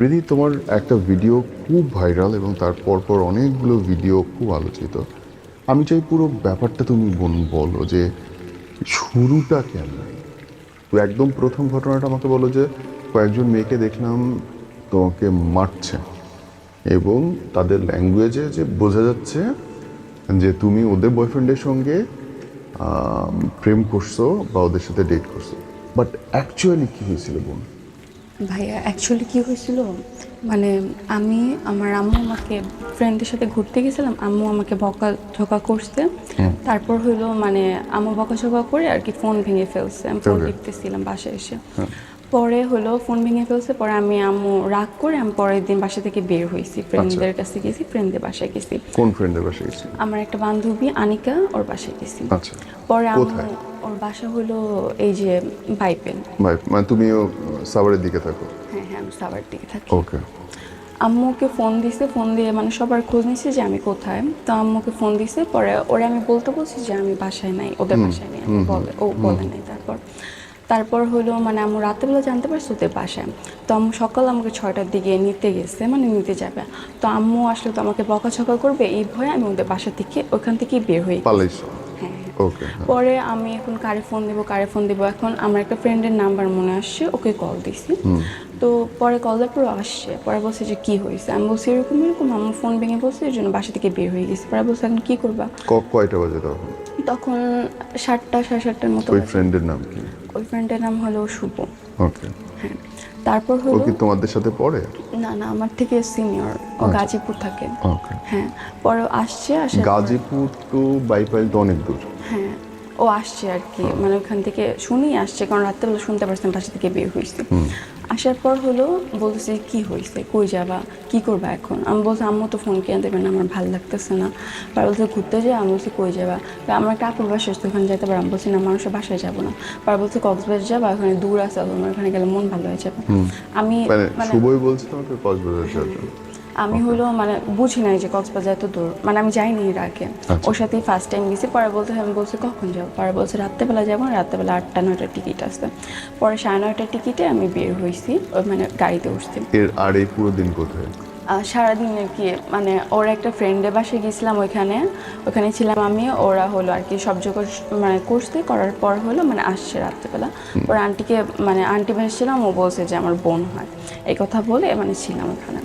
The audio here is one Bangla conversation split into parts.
রিদি তোমার একটা ভিডিও খুব ভাইরাল এবং তার পরপর অনেকগুলো ভিডিও খুব আলোচিত। আমি চাই পুরো ব্যাপারটা তুমি বল- বলো যে শুরুটা কেন? একদম প্রথম ঘটনাটা আমাকে বলো যে কয়েকজন মেয়েকে দেখলাম তোমাকে মারছে এবং তাদের ল্যাঙ্গুয়েজে যে বোঝা যাচ্ছে যে তুমি ওদের বয়ফ্রেন্ডের সঙ্গে প্রেম করছ বা ওদের সাথে ডেট করছ। বাট অ্যাকচুয়ালি কী হয়েছিল বোন ভাইয়া অ্যাকচুয়ালি কি হয়েছিল? মানে আমি আমার আম্মু আমাকে ফ্রেন্ডের সাথে ঘুরতে গেছিলাম আম্মু আমাকে বকা ঝকা করছে। তারপর হইল মানে আম্মু বকা ঝকা করে আর কি ফোন ভেঙে ফেলছে। আমি ফোন. দেখতেছিলাম বাসায় এসে। পরে হলো ফোন ভেঙে ফেলছে পরে আমি আম্মু রাগ করে আমি পরের দিন বাসা থেকে বের হয়েছি। ফ্রেন্ডদের কাছে গেছি ফ্রেন্ডদের বাসায় গেছি। কোন ফ্রেন্ডের বাসায় গেছি আমার একটা বান্ধবী আনিকা ওর বাসায় গেছি। আচ্ছা। পরে আম্মু? ওর বাসা হলো এই যে বাইপেল ভাই মানে তুমিও সাভারের দিকে থাকো? হ্যাঁ হ্যাঁ আমি সাবার দিকে থাকি। ওকে। আম্মুকে ফোন দিছে ফোন দিয়ে মানে সবার খোঁজ নিছে যে আমি কোথায়। তো আম্মুকে ফোন দিছে পরে ওরে আমি বলতে বলছি যে আমি বাসায় নাই ওদের বাসায় নেই বলে ও বলে নাই তারপর। তারপর হলো মানে আম্মু রাতেবেলা জানতে পারছে ওদের বাসায়। তো আম্মু সকাল আমাকে ছয়টার দিকে নিতে গেছে মানে নিতে যাবে। তো আম্মু আসলে তো আমাকে বকা বকাছকা করবে এই ভয়ে আমি ওদের বাসা থেকে ওখান থেকেই বের হই। পালাইছো। ওকে পরে আমি এখন কারে ফোন দেবো কারে ফোন দেবো। এখন আমার একটা ফ্রেন্ডের নাম্বার মনে আসছে ওকে কল দিছি। তো পরে কল দেওয়ার পর আসছে। পরে বলছে যে কি হয়েছে? আমি বলছি এরকম এরকম আমার ফোন ভেঙে বলছে এর জন্য বাসা থেকে বের হয়ে গেছে। পরে বলছে এখন কি করবা? কয়টা বাজে তখন? তখন সাতটা সাড়ে সাতটার মতো ওই ফ্রেন্ডের নাম কি? ওই ফ্রেন্ডের নাম হলো শুভ। ওকে। হ্যাঁ। তারপর ও হলো কি তোমাদের সাথে পড়ে? না না আমার থেকে সিনিয়র ও আচ্ছা। গাজীপুর থাকে। ওকে। হ্যাঁ পরে আসছে আসে গাজীপুর টু বাইপাইল তো অনেক দূর। হ্যাঁ ও আসছে আর কি। মানে ওখান থেকে শুনি আসছে কারণ রাত্রেবেলা শুনতে পারছেন বাসা থেকে বিয়ে হয়েছে। আসার পর হলো বলতেছে কি হয়েছে কই যাবা? কি করবা এখন? আমি বলছি আম্মু তো ফোন কিনে দেবে না আমার ভালো লাগতেছে না। বা বলছে ঘুরতে যাই আমি বলছি কই যাবা? তা আমার একটা আপুর বাসা আসছে ওখানে যেতে পারে আমি বলছি না মানুষের বাসায় যাব না। বা বলছে কক্সবাজার যাবা? ওখানে দূর আছে আমার ওখানে গেলে মন ভালো হয়ে যাবে। আমি মানে মানে শুভই বলছে তোমাকে কক্সবাজার আমি হলো মানে বুঝি নাই যে কক্সবাজার এত দূর। মানে আমি যাইনি এর আগে। আচ্ছা। ওর সাথেই ফার্স্ট টাইম গেছি পরে বলতে আমি বলছি কখন যাব? পরে বলছে রাত্রেবেলা যাব রাত্রেবেলা আটটা নয়টার টিকিট আসছে পরে সাড়ে নয়টার টিকিটে আমি বের হয়েছি ওই মানে গাড়িতে উঠছি। এর আর এই পুরো দিন কোথায়? সারাদিন আর কি মানে ওর একটা ফ্রেন্ডের বাসায় গেছিলাম ওইখানে। ওখানে ছিলাম আমি ওরা হলো আর কি সব জোগাড় মানে করতে করার পর হলো মানে আসছে রাত্রেবেলা। ওর আন্টিকে মানে আন্টি ভেসছিলাম ও বলছে যে আমার বোন হয়। এই কথা বলে মানে ছিলাম ওখানে।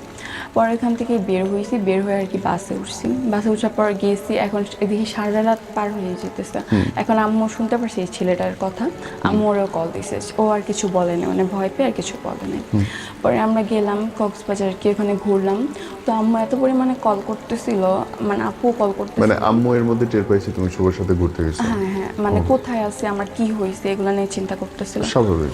পরে এখান থেকে বের হয়েছি বের হয়ে আর কি বাসে উঠছি। বাসে উঠার পর গিয়েছি এখন এদিকে সারা রাত পার হয়ে যেতেছে। এখন আম্মু শুনতে পারছি এই ছেলেটার কথা। আম্মু ওরও কল দিছে। ও আর কিছু বলে না মানে ভয় পেয়ে আর কিছু বলে নাই। পরে আমরা গেলাম কক্সবাজার কি ওখানে ঘুরলাম। তো আম্মু এত পরিমাণে কল করতেছিল মানে আপু কল করতেছিল। মানে আম্মু এর মধ্যে টের পাইছি তুমি শুভর সাথে ঘুরতে গেছো? হ্যাঁ হ্যাঁ। মানে কোথায় আছে আমার কি হয়েছে এগুলো নিয়ে চিন্তা করতেছিল। স্বাভাবিক।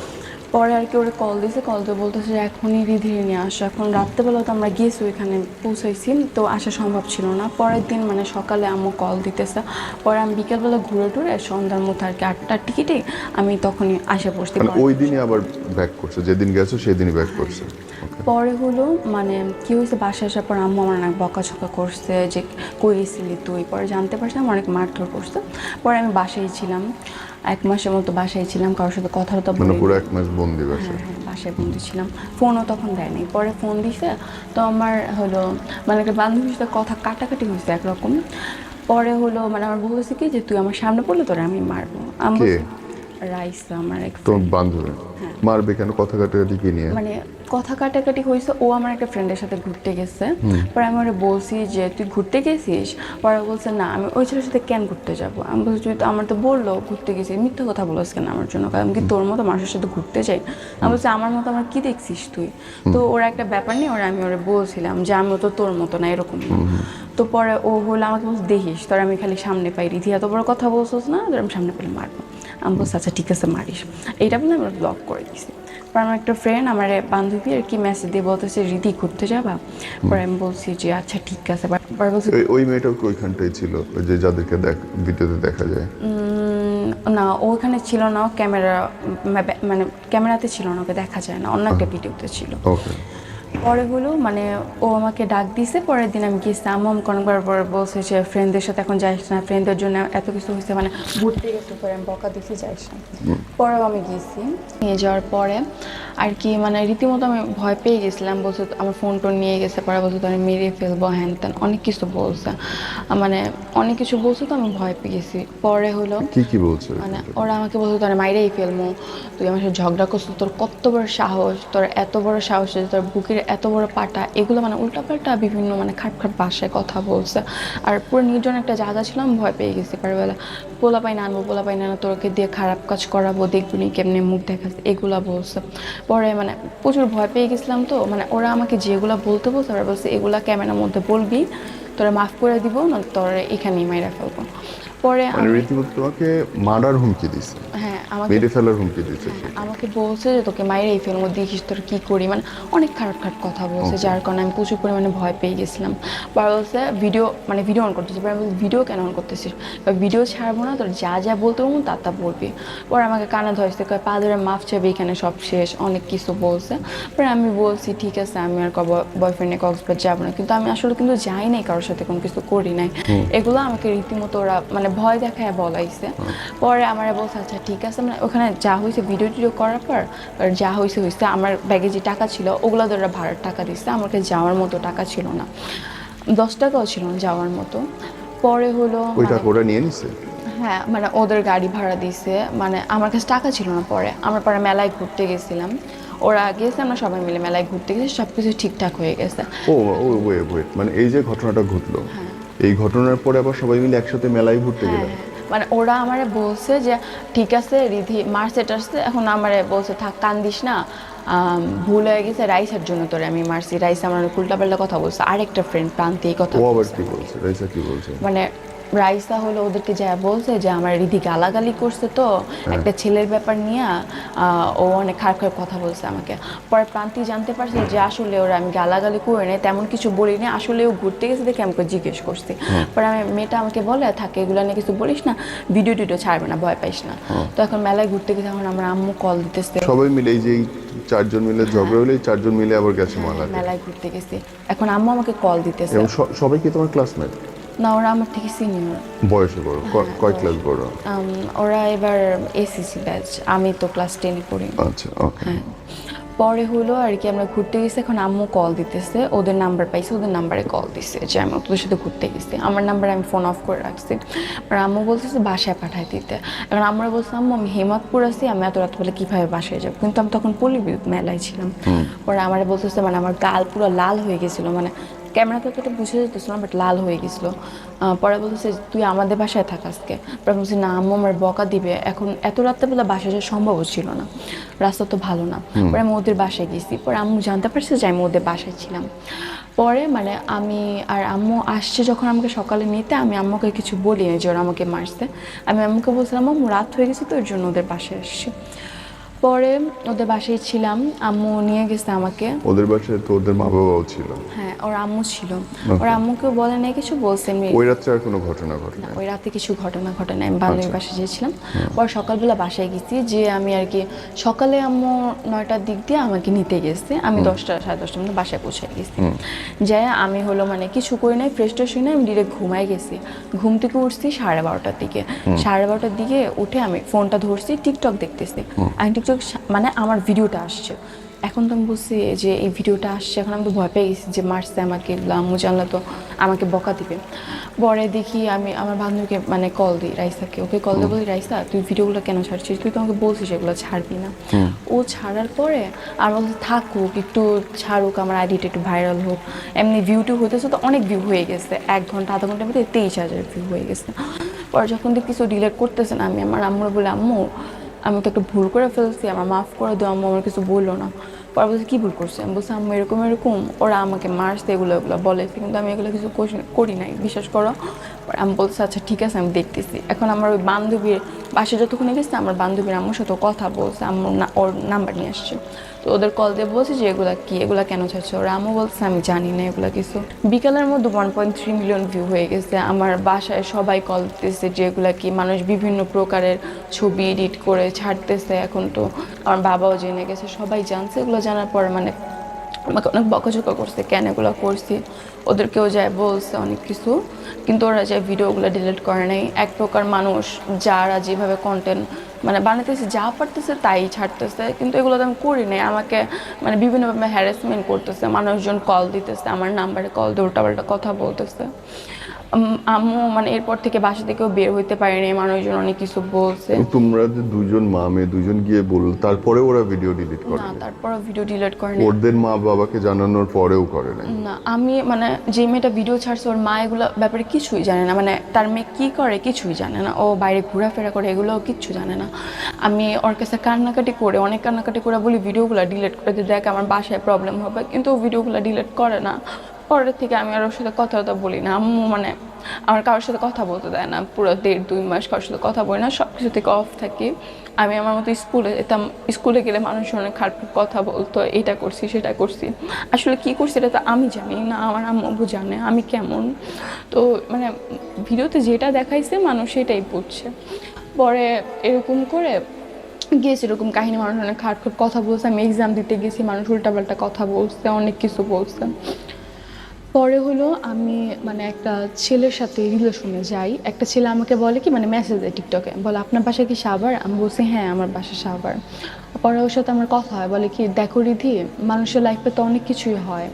পরে আর কি ওরা কল দিয়েছে কল দিয়ে বলতেছে যে এখনই ধীরে নিয়ে আসো। এখন রাত্রেবেলা তো আমরা গেছি ওইখানে পৌঁছাইছি তো আসা সম্ভব ছিল না। পরের দিন মানে সকালে আম্মু কল দিতেছে। পরে আমি বিকেলবেলা ঘুরে টুরে সন্ধ্যার মতো আর কি আটটার টিকিটে আমি তখনই আসে মানে ওই দিনই আবার ব্যাক করছে যেদিন গেছো সেদিনই ব্যাক করছে। পরে হলো মানে কি হয়েছে বাসায় আসার পর আম্মু আমার অনেক বকাঝকা করছে যে কই গেছিলি তুই? পরে জানতে পারছিলাম অনেক মারধর করছে। পরে আমি বাসায় ছিলাম। এক মাসের মতো বাসায় ছিলাম কারোর সাথে কথা তো মানে পুরো এক মাস বন্দি বাসায়? হ্যাঁ হ্যাঁ বাসায় বন্ধু ছিলাম। ফোনও তখন দেয়নি। পরে ফোন দিছে তো আমার হলো মানে একটা বান্ধবীর সাথে কথা কাটাকাটি হয়েছে একরকম। পরে হলো মানে আমার বলতেছে কি যে তুই আমার সামনে পড়লে তোরা আমি মারবো। আমি রাইসা আমার এক তোমার বান্ধবী। মারবে কেন? কথা কাটাকাটি কি নিয়ে? মানে কথা কাটাকাটি হয়েছে ও আমার একটা ফ্রেন্ডের সাথে ঘুরতে গেছে। পরে আমি ওরা বলছি যে তুই ঘুরতে গেছিস? পরে বলছে না আমি ওই ছেলের সাথে কেন ঘুরতে যাব? আমি বলছি তুই তো আমার তো বলল ঘুরতে মিথ্যা কথা বলছ কেন আমার জন্য? কারণ কি তোর মতো মানুষের সাথে ঘুরতে যাই? আমি বলছি আমার মতো আমার কি দেখছিস তুই? তো ওরা একটা ব্যাপার নিয়ে ওরা আমি ওরা বলছিলাম যে আমিও তো তোর মতো না এরকম তো পরে ও হলো আমাকে বলছে দেখিস তোর আমি খালি সামনে পাই রিধি তো বড় কথা বলছিস না তোর আমি সামনে পেলে মারবো। আমি বলছি আচ্ছা ঠিক আছে মারিস। এইটা বলে আমরা ব্লক করে দিছি। পর আমার একটা ফ্রেন্ড আমার বান্ধবী আর কি মেসেজ দিয়ে বলতেছে রিদি ঘুরতে যাবা? পরে আমি বলছি যে আচ্ছা ঠিক আছে। পরে বলছি ওই- মেয়েটাও ওইখানটাই ছিল যে যাদেরকে দেখ ভিডিওতে দেখা যায়? না ওখানে ছিল না ক্যামেরা মানে ক্যামেরাতে ছিল না ওকে দেখা যায় না। অন্য একটা ভিডিওতে ছিল। ওকে পরে হলো মানে ও আমাকে ডাক দিছে পরের দিন আমি গেছি। আম্মু আমাকে অনেকবার পরে বলছে যে ফ্রেন্ডদের সাথে এখন যাইস না ফ্রেন্ডদের জন্য এত কিছু হয়েছে মানে ঘুরতে গেছে পরে আমি বকা দিছি যাইস না। পরেও আমি গেছি। নিয়ে যাওয়ার পরে আর কি মানে রীতিমতো আমি ভয় পেয়ে গেছিলাম বলছে আমার ফোন টোন নিয়ে গেছে। পরে বলছে তো আমি মেরে ফেলব হ্যান ত্যান। অনেক কিছু বলছে। মানে অনেক কিছু বলছে তো আমি ভয় পেয়ে গেছি। পরে হলো কি কি বলছে? মানে ওরা আমাকে বলছে তো তোর মাইরেই ফেলব। তুই আমার সাথে ঝগড়া করছিস তোর কত বড় সাহস তোর এত বড় সাহস যে তোর বুকের এত বড় পাটা এগুলো মানে উল্টাপাল্টা বিভিন্ন মানে খাট খাট ভাষায় কথা বলছে। আর পুরো নির্জন একটা জায়গা ছিল আমি ভয় পেয়ে গেছি পারবেলা। পোলা পাই না আনব পোলা পাই না আনব, তোকে দিয়ে খারাপ কাজ করাবো দেখবি কেমনি মুখ দেখাচ্ছে এগুলা বলছে। পরে মানে প্রচুর ভয় পেয়ে গেছিলাম তো মানে ওরা আমাকে যেগুলা বলতে বলছে ওরা বলছে এগুলা ক্যামেরার মধ্যে বলবি তোরা মাফ করে দিব না তোর এখানেই মাইরা ফেলব। পরে মানে রীতিমতো তোমাকে মার্ডার হুমকি দিছে। হ্যাঁ আমাকে মেরে ফেলার হুমকি আমাকে বলছে যে তোকে মায়ের এই ফিল্ম দেখিস তোর কি করি? মানে অনেক খারাপ খারাপ কথা বলছে যার কারণে আমি প্রচুর পরিমাণে ভয় পেয়ে গেছিলাম। পরে বলছে ভিডিও মানে ভিডিও অন আমি বলছি, ভিডিও কেন অন করতেছিস? ভিডিও ছাড়বো না তোর যা যা বলতে পারব তা তা বলবি। পরে আমাকে কানে ধরছে কয় পা ধরে মাফ চাবে এখানে সব শেষ। অনেক কিছু বলছে। পরে আমি বলছি ঠিক আছে আমি আর বয়ফ্রেন্ডে কক্সবাজার যাব না। কিন্তু আমি আসলে কিন্তু যাই নাই কারোর সাথে কোনো কিছু করি নাই। এগুলো আমাকে রীতিমতো ওরা মানে ভয় দেখায় বলাইছে। পরে আমার বলছে আচ্ছা ঠিক আছে মানে ওখানে যা হয়েছে ভিডিও টিডিও করার পর যা হয়েছে হয়েছে আমার ব্যাগে যে টাকা ছিল ওগুলো ওরা ভাড়ার টাকা দিচ্ছে আমার কাছে যাওয়ার মতো টাকা ছিল না। দশ টাকাও ছিল না যাওয়ার মতো। পরে হলো ওই মানে- টাকা ওরা নিয়ে নিছে? হ্যাঁ মানে ওদের গাড়ি ভাড়া দিছে মানে আমার কাছে টাকা ছিল না পরে। আমরা পরে মেলায় ঘুরতে গেছিলাম। ওরা গেছে আমরা সবাই মিলে মেলায় ঘুরতে গেছি সব কিছু ঠিকঠাক হয়ে গেছে। ও ও ওয়ে ওয়েট মানে এই যে ঘটনাটা ঘটলো হ্যাঁ। এই ঘটনার পরে আবার সবাই মিলে একসাথে মেলায় ঘুরতে হ্যাঁ গেলেন মানে ওরা আমারে বলছে যে ঠিক আছে রিধি মার সেট আসছে এখন আমারে বলছে থাক কান্দিস না। ভুল হয়ে গেছে রাইসের জন্য তোরে আমি মারছি। রাইস আমার উল্টা পাল্টা কথা বলছে। আরেকটা ফ্রেন্ড প্রান্তি কথা বলছে? মানে রাইসা হলো ওদেরকে যা বলছে যে আমার রিধি গালাগালি করছে তো একটা ছেলের ব্যাপার নিয়ে ও অনেক খারাপ খারাপ কথা বলছে আমাকে। পরে প্রান্তি জানতে পারছে যে আসলে ওরা আমি গালাগালি করে নেই তেমন কিছু বলিনি আসলে ও ঘুরতে গেছে দেখে আমাকে জিজ্ঞেস করছে। পরে আমি মেয়েটা আমাকে বলে থাকে এগুলো নিয়ে কিছু বলিস না ভিডিও টিডিও ছাড়বে না ভয় পাইস না। তো এখন মেলায় ঘুরতে গেছে এখন আমার আম্মু কল দিতেছে। সবাই মিলে এই যে চারজন মিলে ঝগড়া হলে চারজন মিলে আবার গেছে মেলাতে। মেলায় ঘুরতে গেছি। এখন আম্মু আমাকে কল দিতেছে। সবাই কি তোমার ক্লাসমেট না ওরা আমার থেকে সিনিয়র বয়সে বড়? কয় ক্লাস বড়? ওরা এবার এসিসি ব্যাচ আমি তো ক্লাস টেনে পড়ি। আচ্ছা হ্যাঁ। পরে হলো আর কি আমরা ঘুরতে গেছি এখন আম্মু কল দিতেছে। ওদের নাম্বার পাইছে ওদের নাম্বারে কল দিছে যে আমি ওদের সাথে ঘুরতে গেছি। আমার নাম্বারে আমি ফোন অফ করে রাখছি। আর আম্মু বলতেছে বাসায় পাঠায় দিতে। এখন আমরা বলছিলাম আম্মু আমি হেমাতপুর আছি আমি এত রাত বলে কীভাবে বাসায় যাব? কিন্তু আমি তখন বিদ্যুৎ মেলায় ছিলাম। পরে আমার বলতেছে মানে আমার গাল পুরো লাল হয়ে গেছিল মানে ক্যামেরাতে তো এটা বুঝে যেতেছিল না বাট লাল হয়ে গেছিল। পরে বলতেছে তুই আমাদের বাসায় থাক আজকে। পরে বলছি না আম্মু আমার বকা দিবে। এখন এত রাত্রেবেলা বাসায় যাওয়া সম্ভব ছিল না। রাস্তা তো ভালো না। পরে আমি ওদের বাসায় গেছি। পরে আম্মু জানতে পারছে যে আমি ওদের বাসায় ছিলাম। পরে মানে আমি আর আম্মু আসছে যখন আমাকে সকালে নিতে আমি আম্মুকে কিছু বলি যে ওরা আমাকে মারছে। আমি আম্মুকে বলছিলাম আম্মু রাত হয়ে গেছে তো ওর জন্য ওদের বাসায় আসছি। পরে ওদের বাসায় ছিলাম। আম্মু নিয়ে গেছে আমাকে। ওদের বাসায় তো ওদের মা বাবাও ছিল। হ্যাঁ ওর আম্মু ছিল। ওর আম্মুকেও বলে নাই কিছু বলছে এমনি ওই রাত্রে আর কোনো ঘটনা ঘটে না ওই রাতে কিছু ঘটনা ঘটে নাই। আমি বান্ধবীর বাসায় গিয়েছিলাম। পর সকালবেলা বাসায় গেছি যে আমি আর কি সকালে আম্মু নয়টার দিক দিয়ে আমাকে নিতে গেছে। আমি দশটা সাড়ে দশটার মধ্যে বাসায় পৌঁছে গেছি। যাই আমি হলো মানে কিছু করি নাই ফ্রেশ ট্রেশ হই নাই আমি ডিরেক্ট ঘুমাই গেছি। ঘুম থেকে উঠছি সাড়ে বারোটার দিকে। সাড়ে বারোটার দিকে উঠে আমি ফোনটা ধরছি টিকটক দেখতেছি। আমি টিকটক মানে আমার ভিডিওটা আসছে। এখন তো আমি বুঝছি যে এই ভিডিওটা আসছে এখন আমি তো ভয় পেয়ে গেছি যে মারছে আমাকে আম্মু জানলে তো আমাকে বকা দিবে। পরে দেখি আমি আমার বান্ধবীকে মানে কল দিই রাইসাকে। ওকে কল দিয়ে বলি রাইসা তুই ভিডিওগুলো কেন ছাড়ছিস? তুই তো আমাকে বলছিস এগুলো ছাড়বি না। ও ছাড়ার পরে আর বলছে থাকুক একটু ছাড়ুক আমার আইডিটা একটু ভাইরাল হোক। এমনি ভিউ টিউ হতেছে তো অনেক ভিউ হয়ে গেছে এক ঘণ্টা আধা ঘণ্টার মধ্যে তেইশ হাজার ভিউ হয়ে গেছে। পরে যখন দেখি কিছু ডিলেট করতেছে না আমি আমার আম্মুর বলে আম্মু আমি তো একটা ভুল করে ফেলছি, আমার মাফ করে দাও, আম্মু আমার কিছু বলল না। পরে বলছে, কী ভুল করছে? আমি বলছি, আম্মু, এরকম এরকম, ওরা আমাকে মারছে, এগুলো এগুলো বলে, কিন্তু আমি এগুলো কিছু করি নাই, বিশ্বাস করো। আমি বলছি আচ্ছা ঠিক আছে, আমি দেখতেছি। এখন আমার ওই বান্ধবীর বাসে যতক্ষণে গেছে আমার বান্ধবীর আম্মুর সাথে কথা বলছে, আম্মুর না, ওর নাম্বার নিয়ে আসছে। তো ওদের কল দিয়ে বলছি যে, এগুলা কি? এগুলা কেন ছাড়ছে? ওরা আমি বলছে, আমি জানি না এগুলা কিছু। বিকালের মধ্যে one point three million view হয়ে গেছে। আমার বাসায় সবাই কল দিতেছে যে, এগুলা কি? মানুষ বিভিন্ন প্রকারের ছবি এডিট করে ছাড়তেছে এখন তো। আমার বাবাও জেনে গেছে, সবাই জানছে। এগুলো জানার পর মানে আমাকে অনেক বকাঝকা করছে, কেন এগুলো করছি? ওদেরকেও যায় বলছে অনেক কিছু, কিন্তু ওরা যায় ভিডিওগুলো ডিলিট করে নাই এক প্রকার মানুষ যারা যেভাবে কন্টেন্ট মানে বানাতেছে যা পারতেছে তাই ছাড়তেছে, কিন্তু এগুলো তো আমি করি নাই। আমাকে মানে বিভিন্নভাবে হ্যারাসমেন্ট করতেছে, মানুষজন কল দিতেছে, আমার নাম্বারে কল দিয়ে উল্টাপাল্টা কথা বলতেছে। আম্মু মানে এরপর থেকে বাসা থেকেও বের হইতে পারেনি মানুষজন অনেক কিছু বলছে। তোমরা যে দুজন মা মেয়ে দুজন গিয়ে বল তারপরে ওরা ভিডিও ডিলিট করে না তারপরও ভিডিও ডিলিট করেনি ওদের মা বাবাকে জানানোর পরেও করে নাই। না আমি মানে যে মেয়েটা ভিডিও ছাড়ছে ওর মা এগুলো ব্যাপারে কিছুই জানে না। মানে তার মেয়ে কী করে কিছুই জানে না। ও বাইরে ঘোরাফেরা করে এগুলোও কিচ্ছু জানে না। আমি ওর কাছে কান্নাকাটি করে অনেক কান্নাকাটি করে বলি ভিডিওগুলো ডিলিট করে দেখ আমার বাসায় প্রবলেম হবে। কিন্তু ও ভিডিওগুলো ডিলিট করে না। পরের থেকে আমি আর ওর সাথে কথা কথা বলি না। আম্মু মানে আমার কারোর সাথে কথা বলতে দেয় না। পুরো দেড়, দুই মাস কারোর সাথে কথা বলি না। সব কিছু থেকে অফ থাকি। আমি আমার মতো স্কুলে যেতাম স্কুলে গেলে মানুষ অনেক খারাপ কথা বলতো, এটা করছি, সেটা করছি। আসলে কি করছি এটা তো আমি জানি না, আমার আম্মু জানে, আমি কেমন? তো মানে ভিডিওতে যেটা দেখাইছে মানুষ সেটাই বুঝছে। পরে এরকম করে গিয়েছি এরকম কাহিনী, মানুষ অনেক খারাপ কথা বলছে। আমি এক্সাম দিতে গেছি, মানুষ উল্টাপাল্টা কথা বলছে, অনেক কিছু বলছে। পরে হলো আমি মানে একটা ছেলের সাথে রিলেশনে যাই। একটা ছেলে আমাকে বলে কি মানে মেসেজ দেয় টিকটকে বলে, আপনার বাসা কি সাভার? আমি বলছি হ্যাঁ আমার বাসা সাবার পরে ওর সাথে আমার কথা হয়, বলে কি, দেখো রিধি, মানুষের লাইফে তো অনেক কিছুই হয়।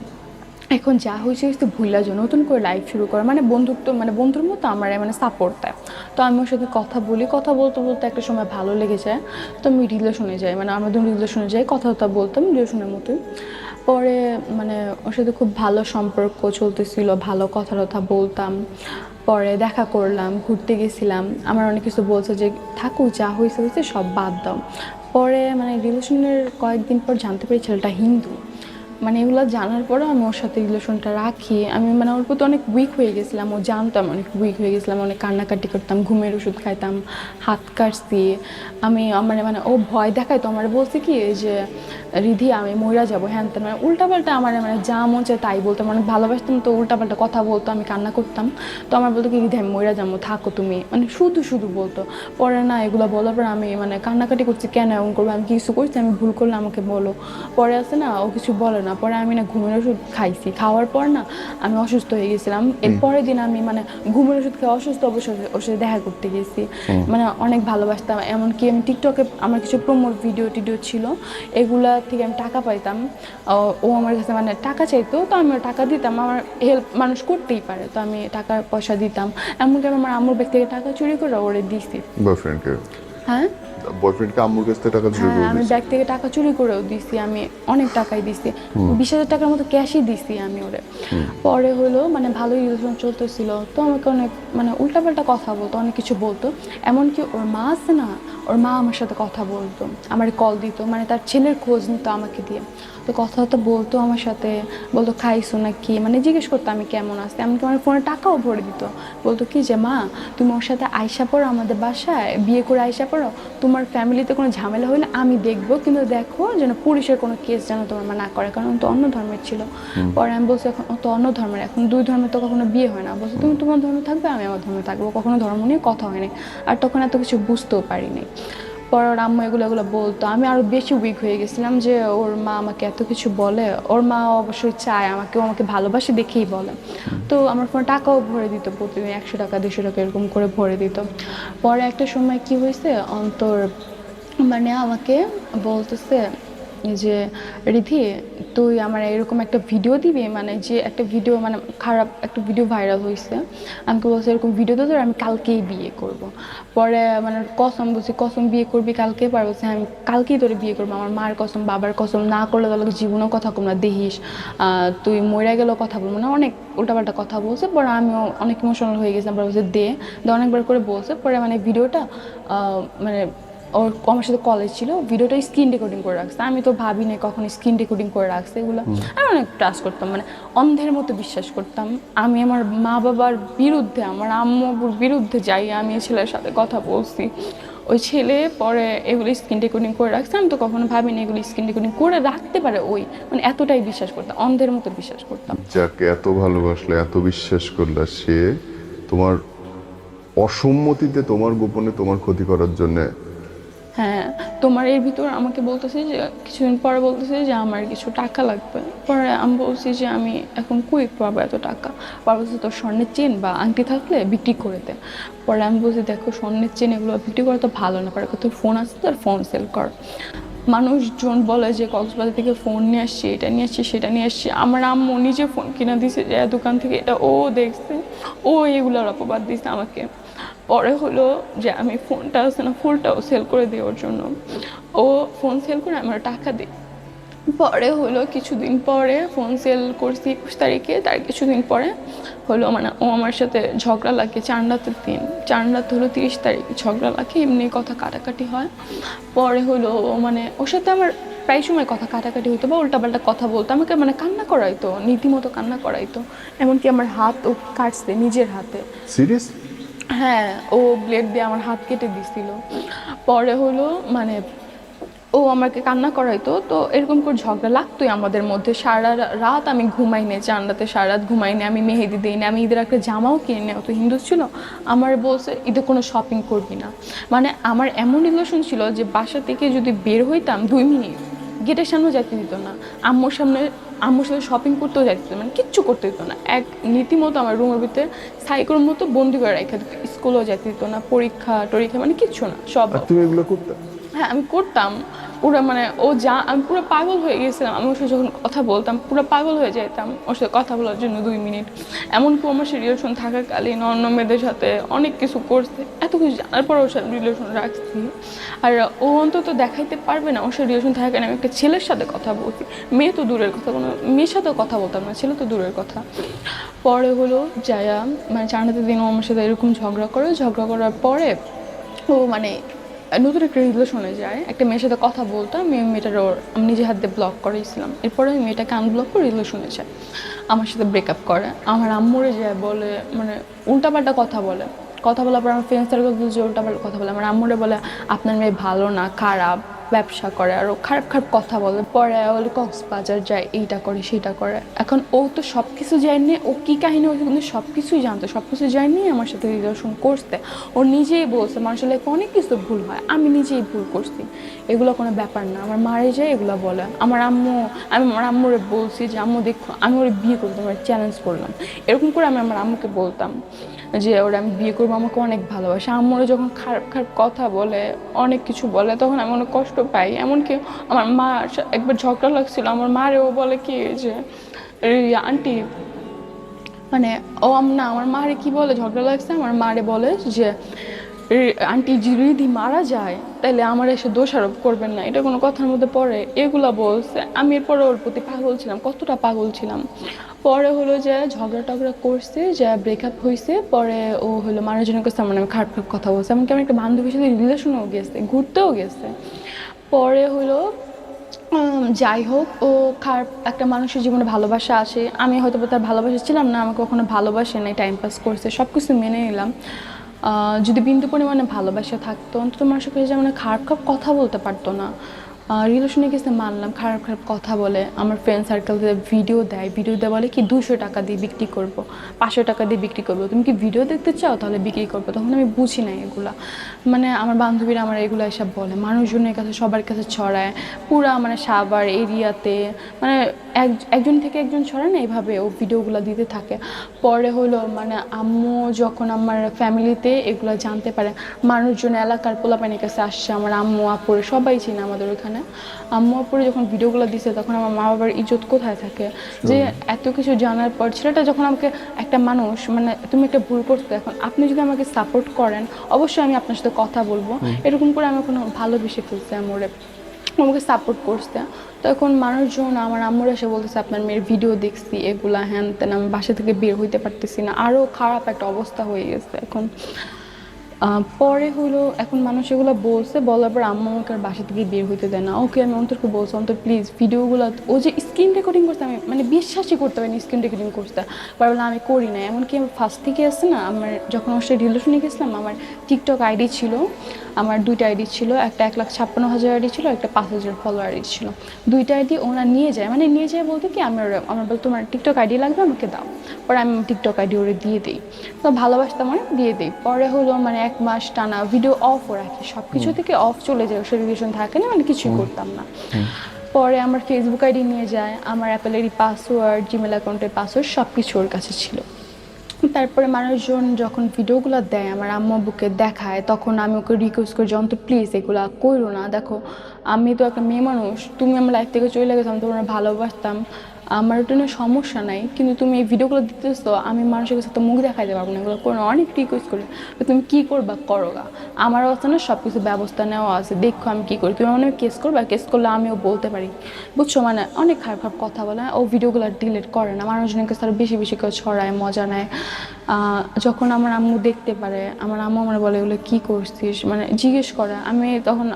এখন যা হয়েছে হয়েছে, ভুলা যায় নতুন করে লাইফ শুরু করে। মানে বন্ধুত্ব মানে বন্ধুর মতো আমার মানে সাপোর্ট দেয়। তো আমি ওর সাথে কথা বলি, কথা বলতে বলতে একটা সময় ভালো লেগে যায়। তো আমি রিলেশনে যাই মানে আমাদের রিলেশনে যাই কথা বলতাম রিলেশনের মতোই। পরে মানে ওর সাথে খুব ভালো সম্পর্ক চলতেছিল, ভালো কথা কথা বলতাম। পরে দেখা করলাম, ঘুরতে গেছিলাম। আমার অনেক কিছু বলছে যে থাকু যা হয়েছে হয়েছে সব বাদ দাও। পরে মানে রিলেশনের কয়েকদিন পর জানতে পারি ছেলেটা হিন্দু। মানে এগুলো জানার পরেও আমি ওর সাথে রিলেশনটা রাখি। আমি মানে ওর প্রতি অনেক উইক হয়ে গেছিলাম, ও জানতাম অনেক উইক হয়ে গেছিলাম, অনেক কান্নাকাটি করতাম, ঘুমের ওষুধ খাইতাম, হাত কাটছি। আমি আমার মানে ও ভয় দেখায় তো আমার বলছে কি যে, রিধি, আমি মইরা যাব। হ্যান ত্যান মানে উল্টাপাল্টা আমার মানে যা মন চায় তাই বলতাম অনেক ভালোবাসতাম, তো উল্টাপাল্টা কথা বলতো, আমি কান্না করতাম। তো আমার বলতো কি, রিধি, আমি মইরা যাব, থাকো তুমি। মানে শুধু শুধু বলতো। পরে না, এগুলো বলার পর আমি মানে কান্নাকাটি করছি, কেন এমন করব? আমি কিছু করছি, আমি ভুল করলে আমাকে বলো। পরে আছে না, ও কিছু বলে না। পরে আমি না ঘুমের ওষুধ খাইছি। খাওয়ার পর না আমি অসুস্থ হয়ে গেছিলাম। এর পরের দিন আমি মানে ঘুমের ওষুধ খেয়ে অসুস্থ অবশ্যই ওর সাথে দেখা করতে গেছি। মানে অনেক ভালোবাসতাম। এমনকি আমি টিকটকে আমার কিছু প্রোমোর ভিডিও টিডিও ছিল। এগুলা থেকে আমি টাকা পাইতাম। ও- ও আমার কাছে মানে টাকা চাইতো তো আমি টাকা দিতাম। আমার হেল্প মানুষ করতেই পারে তো আমি টাকা পয়সা দিতাম। এমনকি আমি আমার আম্মুর ব্যাগ টাকা চুরি করে ওরে দিছি। হ্যাঁ? বয়ফ্রেন্ডকে আম্মুর কাছ থেকে টাকা চুরি হ্যাঁ করে আমি ব্যাগ থেকে টাকা চুরি করেও দিছি আমি অনেক টাকাই দিছি। বিশ হাজার টাকার মতো ক্যাশই দিছি আমি ওরে। পরে হলো মানে ভালোই রিলেশন চলতেছিল তো আমাকে অনেক মানে উল্টাপাল্টা কথা বলতো অনেক কিছু বলতো। এমনকি ওর মা আছে না ওর মা আমার সাথে কথা বলতো আমার কল দিত মানে তার ছেলের খোঁজ নিত আমাকে দিয়ে। তো কথা তো বলতো আমার সাথে বলতো খাইছো না কি মানে জিজ্ঞেস করতো আমি কেমন আছি। এমনকি আমার ফোনে টাকাও ভরে দিত। বলতো কি যে মা তুমি ওর সাথে আয়সা পড়ো আমাদের বাসায় বিয়ে করে আয়সা পড়ো। তোমার ফ্যামিলিতে কোনো ঝামেলা হলে আমি দেখব। কিন্তু দেখো যেন পুলিশের কোনো কেস যেন তোমার মা না করে কারণ তো অন্য ধর্মের ছিল। পরে আমি বলছি এখন তো অন্য ধর্মের এখন দুই ধর্মে তো কখনো বিয়ে হয় না। বলছি তুমি তোমার ধর্মে থাকবে আমি আমার ধর্মে থাকব। কখনো ধর্ম নিয়ে কথা হয়নি আর তখন এত কিছু বুঝতেও পারিনি পরে আম্মু এগুলো এগুলো বলতো। আমি আরও বেশি উইক হয়ে গেছিলাম যে ওর মা আমাকে এত কিছু বলে। ওর মা অবশ্যই চায় আমাকে আমাকে ভালোবাসে দেখেই বলে। তো আমার ফোনে টাকাও ভরে দিত, প্রতিদিন একশো টাকা দুশো টাকা এরকম করে ভরে দিত। পরে একটা সময় কি হয়েছে, অন্তর মানে আমাকে বলতেছে যে, রিধি তুই আমার এরকম একটা ভিডিও দিবি? মানে যে একটা ভিডিও মানে খারাপ একটা ভিডিও ভাইরাল হয়েছে আমাকে বলছে, এরকম ভিডিও তো আমি কালকেই বিয়ে করব। পরে মানে কসম বলছি, কসম বিয়ে করবি কালকে? পরে বলছে, আমি কালকেই তোরে বিয়ে করব। আমার মার কসম, বাবার কসম, না করলে তাহলে জীবনেও কথা কম না, দেখিস। তুই মরে গেলেও কথা বলব না, অনেক উল্টাপাল্টা কথা বলছে। পরে আমিও অনেক ইমোশনাল হয়ে গেছিলাম। পরে বলছে, দে। অনেকবার করে বলছে। পরে মানে ভিডিওটা মানে ওর আমার সাথে কলেজ ছিল ভিডিওটা স্ক্রিন রেকর্ডিং করে রাখছে। আমি তো ভাবি নাই কখন স্ক্রিন রেকর্ডিং করে রাখছে এগুলো। আমি অনেক ট্রাস্ট করতাম মানে অন্ধের মতো বিশ্বাস করতাম। আমি আমার মা বাবার বিরুদ্ধে আমার আম্মুর বিরুদ্ধে যাই আমি ছেলের সাথে কথা বলছি। ওই ছেলে পরে এগুলো স্ক্রিন রেকর্ডিং করে রাখছে। আমি তো কখনো ভাবি ভাবিনি এগুলো স্ক্রিন রেকর্ডিং করে রাখতে পারে ওই। মানে এতটাই বিশ্বাস করতাম অন্ধের মতো বিশ্বাস করতাম। যাকে এত ভালোবাসলে এত বিশ্বাস করলে সে তোমার অসম্মতিতে তোমার গোপনে তোমার ক্ষতি করার জন্য হ্যাঁ তোমার এর ভিতর আমাকে বলতেছে যে, কিছুদিন পরে বলতেছে যে, আমার কিছু টাকা লাগবে। পরে আমি বলছি যে, আমি এখন কই পাবো এত টাকা। পরে বলছে, তোর স্বর্ণের চেন বা আংটি থাকলে বিক্রি করে দে। পরে আমি বলছি, দেখো, স্বর্ণের চেন এগুলো বিক্রি করা তো ভালো না। পরে তোর ফোন আছে তোর ফোন সেল কর। মানুষজন বলে যে, কক্সবাজার থেকে ফোন নিয়ে আসছি, এটা নিয়ে আসছি, সেটা নিয়ে আসছি। আমার আম্মু নিজে ফোন কিনে দিছে যে দোকান থেকে এটা ও দেখছে, ও এগুলোর অপবাদ দিছে আমাকে। পরে হলো যে আমি ফোনটা আছে না, ফুলটাও সেল করে দেওয়ার জন্য। ও ফোন সেল করে আমার টাকা দিই। পরে হলো কিছুদিন পরে ফোন সেল করছি একুশ তারিখে, তার কিছুদিন পরে হলো মানে ও আমার সাথে ঝগড়া লাগে চান্ডাতের দিন। চান্ডাতে হলো তিরিশ তারিখ ঝগড়া লাগে, এমনি কথা কাটাকাটি হয়। পরে হলো মানে ওর সাথে আমার প্রায় সময় কথা কাটাকাটি হতো বা উল্টাপাল্টা কথা বলতো, আমাকে মানে কান্না করাইতো, নীতিমতো কান্না করাইতো। এমনকি আমার হাত ও কাটছে নিজের হাতে। সিরিয়াস হ্যাঁ ও ব্লেড দিয়ে আমার হাত কেটে দিছিল। পরে হলো মানে ও আমাকে কান্না করাইতো, তো এরকম করে ঝগড়া লাগতোই আমাদের মধ্যে। সারা রাত আমি ঘুমাই নে চান্ডাতে সারা রাত ঘুমাই আমি মেহেদি দিই না আমি ঈদের একটা জামাও কিনে নেই তো হিন্দু ছিল। আমার বলছে, ঈদে কোনো শপিং করবি না। মানে আমার এমন রিলেশন ছিল যে বাসা থেকে যদি বের হইতাম, দুই মিনিট গেটের সামনে যাইতে দিত না। আম্মুর সামনে আম্মুর সাথে শপিং করতেও যাইতে মানে কিচ্ছু করতে দিত না। এক নীতিমতো আমার রুমের ভিতরে সাইকেল মতো বন্দি করে রেখে দিত স্কুলেও যাইতে দিত না পরীক্ষা টরীক্ষা মানে কিচ্ছু না সব। তুমি এগুলো করতে? হ্যাঁ আমি করতাম। পুরো মানে ও যা, আমি পুরো পাগল হয়ে গিয়েছিলাম। আমি ওর সাথে যখন কথা বলতাম, পুরো পাগল হয়ে যেতাম ওর সাথে কথা বলার জন্য দুই মিনিট। এমনকি আমার সে রিলেশন থাকাকালীন অন্য মেয়েদের সাথে অনেক কিছু করছে। এত কিছু জানার পর ওর সাথে রিলেশন রাখছি। আর ও অন্তত দেখাইতে পারবে না ওর সাথে রিলেশন থাকাকালীন আমি একটা ছেলের সাথে কথা বলছি। মেয়ে তো দূরের কথা, কোনো মেয়ের সাথেও কথা বলতাম না, ছেলে তো দূরের কথা। পরে হলো যায়া মানে চাঁদাতে দিন ও আমার সাথে এরকম ঝগড়া করে, ঝগড়া করার পরে ও মানে নতুন একটা রিলেশনে যায়। একটা মেয়ের সাথে কথা বলতো আমি মেয়েটার ওর আমি নিজে হাত দিয়ে ব্লক করেছিলাম এরপরে আমি মেয়েটাকে আনব্লক করে রিলেশনে যায়। আমার সাথে ব্রেকআপ করে। আমার আম্মুরে যায় বলে মানে উল্টাপাল্টা কথা বলে। কথা বলার পর আমার ফ্রেন্ড সার্কেল যে উল্টাপাল্টা কথা বলে, আমার আম্মুরে বলে, আপনার মেয়ে ভালো না, খারাপ। ব্যবসা করে আরও খারাপ খারাপ কথা বলে। পরে ওর কক্সবাজার যায়, এইটা করে, সেটা করে। এখন ও তো সব কিছু যায়নি ও কী কাহিনী হয়েছে কিন্তু সব কিছুই জানতো সব কিছু যায়নি আমার সাথে রিলেশন করতে। ও নিজেই বলছে মানুষের লাইফে অনেক কিছু ভুল হয়, আমি নিজেই ভুল করছি। এগুলো কোনো ব্যাপার না, আমার মারে যায়, এগুলো বলে। আমার আম্মু, আমি আমার আম্মুরে বলছি যে, আম্মু দেখো, আমি ওর বিয়ে করব, তোমার চ্যালেঞ্জ করলাম। এরকম করে আমি আমার আম্মুকে বলতাম। যে ওরা আমি বিয়ে করব, আমাকে অনেক ভালোবাসে। আম্মুরা যখন খারাপ খারাপ কথা বলে, অনেক কিছু বলে, তখন আমি অনেক কষ্ট পাই। এমনকি আমার মা একবার ঝগড়া লাগছিল, আমার মারেও বলে কি যে, "এই আন্টি মানে ও না, আমার মারে কি বলে? ঝগড়া লাগছে, আমার মারে বলে যে "রি- আন্টি যদি মারা যায় তাহলে আমার এসে দোষারোপ করবেন না। এটা কোনো কথার মধ্যে পড়ে। এগুলা বলছে। আমি এরপরে ওর প্রতি পাগল ছিলাম, কতটা পাগল ছিলাম। পরে হলো যে ঝগড়া টগড়া করছে, যে ব্রেকআপ হয়েছে পরে ও হলো মানুষজনের কাছে আমার নামে খারাপ খারাপ কথা বলছে। এমনকি আমার একটা বান্ধবীর সাথে রিলেশনেও গেছে, ঘুরতেও গেছে। পরে হলো যাই হোক, ও খারাপ একটা মানুষের জীবনে ভালোবাসা আসে। আমি হয়তো তার ভালোবাসা ছিলাম না, আমাকে কখনো ভালোবাসে নাই টাইম পাস করছে সব কিছু মেনে নিলাম। যদি বিন্দু পরিমাণে ভালোবাসা থাকতো, অন্তত মানুষের কাছে যেমন খারাপ খারাপ কথা বলতে পারতো না। রিলেশনে গেছে মানলাম, খারাপ খারাপ কথা বলে আমার ফ্রেন্ড সার্কেল ভিডিও দেয়। ভিডিও দেয় বলে কি দুশো টাকা দিয়ে বিক্রি করব, পাঁচশো টাকা দিয়ে বিক্রি করব। তুমি কি ভিডিও দেখতে চাও? তাহলে বিক্রি করব। তখন আমি বুঝি না এগুলা। মানে আমার বান্ধবীরা আমার এগুলো এসব বলে। মানুষজনের কাছে, সবার কাছে ছড়ায়। পুরা মানে সাবার এরিয়াতে মানে এক একজন থেকে একজন ছড়ায় না এইভাবে ও ভিডিওগুলো দিতে থাকে। পরে হলো মানে আম্মু যখন আমার ফ্যামিলিতে এগুলো জানতে পারে মানুষজন এলাকার পোলাপানির কাছে আসছে আমার আম্মু আপুরে সবাই চিনে আমাদের ওখানে। আম্মু আপুরে যখন ভিডিওগুলো দিছে তখন আমার মা বাবার ইজ্জত কোথায় থাকে? যে এত কিছু জানার পর ছেলেটা যখন আমাকে একটা মানুষ মানে তুমি একটা ভুল করছ এখন আপনি যদি আমাকে সাপোর্ট করেন অবশ্যই আমি আপনার সাথে কথা বলব। এরকম করে আমি কোনো ভালোবেসে ফেলছি আমরে আমাকে সাপোর্ট করছে। তখন মানুষজন, আমার আম্মুর এসে বলতেছে, আপনার মেয়ের ভিডিও দেখছি, এগুলা হ্যান তেন আমি বাসা থেকে বের হইতে পারতেছি না। আরও খারাপ একটা অবস্থা হয়ে গেছে এখন। পরে হলো এখন মানুষ এগুলো বলছে, বলার পর আম্মা আমাকে আর বাসা থেকে বের হইতে দেয় না। ওকে আমি অন্তরকে বলছি, অন্তর প্লিজ ভিডিওগুলো, ও যে স্ক্রিন রেকর্ডিং করতে আমি মানে বিশ্বাসই করতে পারিনি স্ক্রিন রেকর্ডিং করতে। পরে বলে আমি করি না এমনকি আমার ফার্স্ট থেকে আসছে না, আমার যখন ওর সাথে রিলেশনে গেছিলাম, আমার টিকটক আইডি ছিল, আমার দুইটা আইডি ছিল, একটা এক লাখ ছাপ্পান্ন হাজার আইডি ছিল, একটা পাঁচ হাজার ফলোয়ার আইডি ছিল। দুইটা আইডি ওরা নিয়ে যায় মানে নিয়ে যায় বলতে কি আমার আমার বল, তোমার টিকটক আইডি লাগবে, আমাকে দাও। পরে আমি টিকটক আইডি ওরে দিয়ে দিই। তো ভালোবাসতাম অনেক দিয়ে দিই। পরে হলো মানে এক এক মাস টানা ভিডিও অফও রাখি। সব কিছু থেকে অফ চলে যায় রিলেশন থাকে না মানে কিছুই করতাম না। পরে আমার ফেসবুক আইডি নিয়ে যায় আমার অ্যাপেলেরই পাসওয়ার্ড জিমেল অ্যাকাউন্টের পাসওয়ার্ড সব কিছু ওর কাছে ছিল। তারপরে মানুষজন যখন ভিডিওগুলো দেয় আমার আম্মা বুকে দেখায় তখন আমি ওকে রিকোয়েস্ট করি যন্ত প্লিজ এগুলো করো না। দেখো আমি তো একটা মেয়ে মানুষ তুমি আমার লাইফ থেকে চলে গেছো আমি তোমার ভালোবাসতাম। আমার ওটা নিয়ে সমস্যা নাই, কিন্তু তুমি এই ভিডিওগুলো দিতেছো আমি মানুষের কাছে তো মুখ দেখাইতে পারব না, এগুলো কোনো অনেক রিকোয়েস্ট করি। তুমি কী করবা, করো গা। আমার অবস্থা না সব কিছু ব্যবস্থা নেওয়া আছে, দেখো আমি কী করি। তুমি মানে কেস করবা কেস করলে আমিও বলতে পারি। বুঝছ? মানে অনেক খারাপ খারাপ কথা বলে, ও ভিডিওগুলো ডিলিট করে না। মানুষজনের কাছে আরও বেশি বেশি করে ছড়ায়, মজা নেয়। যখন আমার আম্মু দেখতে পারে, আমার আম্মু আমার বলে, এগুলো কী করছিস? মানে জিজ্ঞেস করে। আমি তখন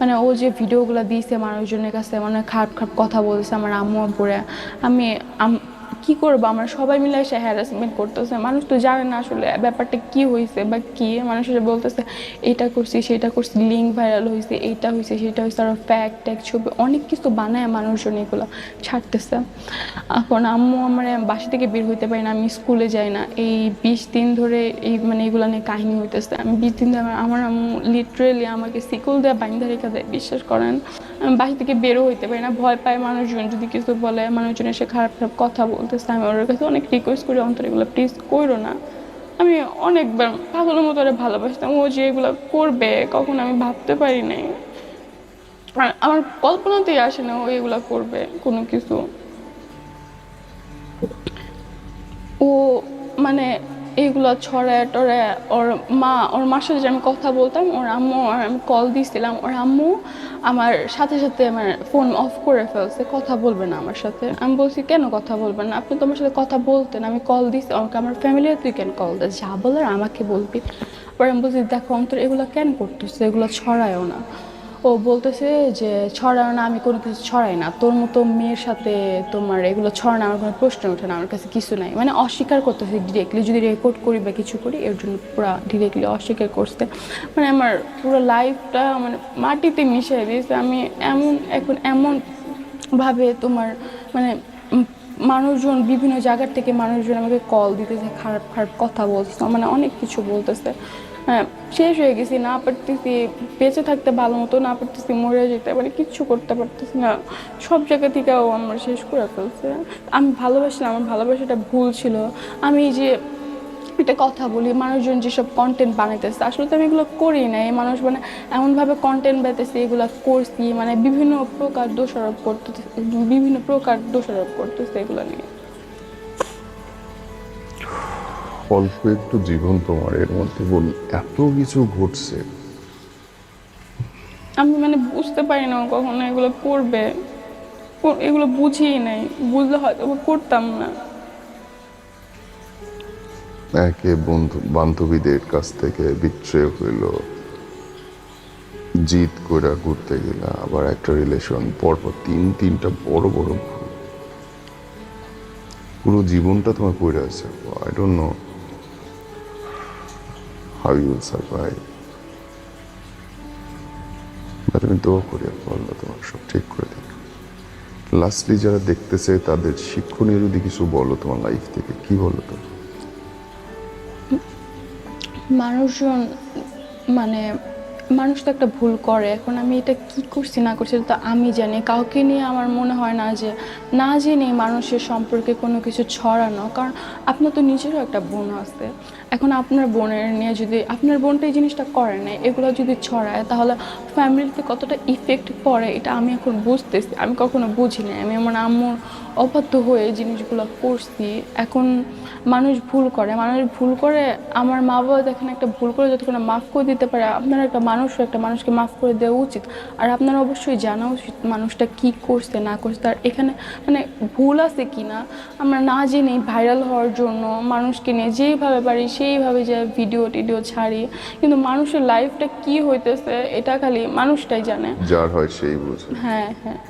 মানে ও যে ভিডিওগুলো দিয়েছে মানুষজনের কাছে মানে খারাপ খারাপ কথা বলছে আমার আম্মু পরে আমি আম- কি করব? আমার সবাই মিলে এসে হ্যারাসমেন্ট করতেছে। মানুষ তো জানে না আসলে ব্যাপারটা কি হয়েছে বা কি। মানুষ এসে বলতেছে, এটা করছি, সেটা করছি লিঙ্ক ভাইরাল হয়েছে এইটা হয়েছে সেটা হয়েছে আর ফ্যাক্ট ট্যাক ছবি, অনেক কিছু বানায় মানুষজন এগুলো ছাড়তেছে। এখন আম্মু আমার বাসা থেকে বের হইতে পারি না, আমি স্কুলে যাই না। এই বিশ দিন ধরে এই মানে এগুলো নিয়ে কাহিনী হইতেছে। আমি বিশ দিন ধরে আমার- আম্মু লিটারেলি আমাকে সিকুল দেওয়া বাইন্দা রেখা দেয়, বিশ্বাস করেন। আমি বাসা থেকে বেরো হইতে পারি না, ভয় পায় মানুষজন। যদি কিছু বলে, মানুষজন এসে খারাপ খারাপ কথা বলতেছে, আমি ওর কাছে অনেক রিকোয়েস্ট করি, অন্তর এগুলো প্লিজ করো না। আমি অনেকবার পাগলের মতো ওরা ভালোবাসতাম, ও যে এগুলো করবে, কখন আমি ভাবতে পারি নাই। আর আমার কল্পনাতেই আসে না ও এগুলো করবে, কোনো কিছু। ও মানে এইগুলো ছড়ায় টড়ায় ওর মা, ওর মার সাথে যে আমি কথা বলতাম, ওর আম্মু আর আমি কল দিয়েছিলাম ওর আম্মু আমার সাথে সাথে আমার ফোন অফ করে ফেলছে, কথা বলবে না আমার সাথে। আমি বলছি, কেন কথা বলবেন না? আপনি তো আমার সাথে কথা বলতেন, আমি কল দিছি, আমাকে আমার ফ্যামিলিও তুই কেন কল দিস? যা বলার আমাকে বলবি। পরে আমি বলছি, দেখো অন্তর, এগুলো কেন করতেছে? এগুলো ছড়ায়ও না। ও বলতেছে যে ছড়ানো না, আমি কোনো কিছু ছড়াই না। তোর মতো মেয়ের সাথে তোমার এগুলো ছড়ানো আমার কোনো প্রশ্ন ওঠে না, আমার কাছে কিছু নাই। মানে অস্বীকার করতেছে ডিরেক্টলি যদি রেকর্ড করি বা কিছু করি, এর জন্য পুরো ডিরেক্টলি অস্বীকার করতে মানে আমার পুরো লাইফটা মানে মাটিতে মিশিয়ে দিয়েছে আমি এমন, এখন এমন ভাবে তোমার মানে মানুষজন, বিভিন্ন জায়গার থেকে মানুষজন আমাকে কল দিতেছে, খারাপ খারাপ কথা বলতেছে মানে অনেক কিছু বলতেছে। হ্যাঁ শেষ হয়ে গেছি, না পারতেছি। বেঁচে থাকতে ভালো মতো না পারতেছি, মরে যেতে মানে কিচ্ছু করতে পারতেছি না। সব জায়গা থেকেও আমার শেষ করে ফেলছে। আমি ভালোবাসলাম, আমার ভালোবাসাটা ভুল ছিল। আমি যে একটা কথা বলি, মানুষজন যেসব কন্টেন্ট বানাইতেছে, আসলে তো আমি এগুলো করি না এই মানুষ মানে এমনভাবে কন্টেন্ট বানাইতেছে, এগুলো করছি মানে বিভিন্ন প্রকার দোষারোপ করতেছে, বিভিন্ন প্রকার দোষারোপ করতেছে এগুলো নিয়ে। অল্প একটু জীবন তোমার এর মধ্যে বল এত কিছু ঘটছে। আমি মানে বুঝতে পারি না কখনো এগুলো করবে। এগুলো বুঝিই নাই বুঝলে হয়তো করতাম না। একে বন্ধু বান্ধবীদের কাছ থেকে বিচ্ছয় হইল। জিত কইরা ঘুরতে গেলা আবার একটা রিলেশন পরপর তিন তিনটা বড় বড় পুরো জীবনটা তোমার পড়ে আছে। I don't know how you survive but আমি দোয়া করি আল্লাহ তোমার সব ঠিক করে দিক। লাস্টলি যারা দেখতেছে তাদের শিক্ষণীয় যদি কিছু বলো তোমার লাইফ থেকে, কি বলো তো মানুষজন মানে মানুষ তো একটা ভুল করে। এখন আমি এটা কি করছি, না করছি তো আমি জানি। কাউকে নিয়ে আমার মনে হয় না যে, না জেনে মানুষের সম্পর্কে কোনো কিছু ছড়ানো। কারণ আপনার তো নিজেরও একটা বোন আছে। এখন আপনার বোনের নিয়ে যদি, আপনার বোনটা এই জিনিসটা করে না এগুলো যদি ছড়ায়, তাহলে ফ্যামিলিতে কতটা ইফেক্ট পড়ে, এটা আমি এখন বুঝতেছি। আমি কখনো বুঝিনি, আমি আমার আম্মুর অবাধ্য হয়ে জিনিসগুলো করছি। এখন মানুষ ভুল করে, মানুষ ভুল করে, আমার মা বাবা দেখেন একটা ভুল করে যতক্ষণ মাফ করে দিতে পারে, আপনার একটা মানুষও একটা মানুষকে মাফ করে দেওয়া উচিত। আর আপনার অবশ্যই জানা উচিত মানুষটা কি করছে, না করছে। তার এখানে মানে ভুল আছে কি না আমরা না জেনেই ভাইরাল হওয়ার জন্য মানুষকে নিয়ে যেইভাবে পারি সেইভাবে যে ভিডিও টিডিও ছাড়ি। কিন্তু মানুষের লাইফটা কি হইতেছে এটা খালি মানুষটাই জানে। যার হয় সেই বুঝে। হ্যাঁ হ্যাঁ।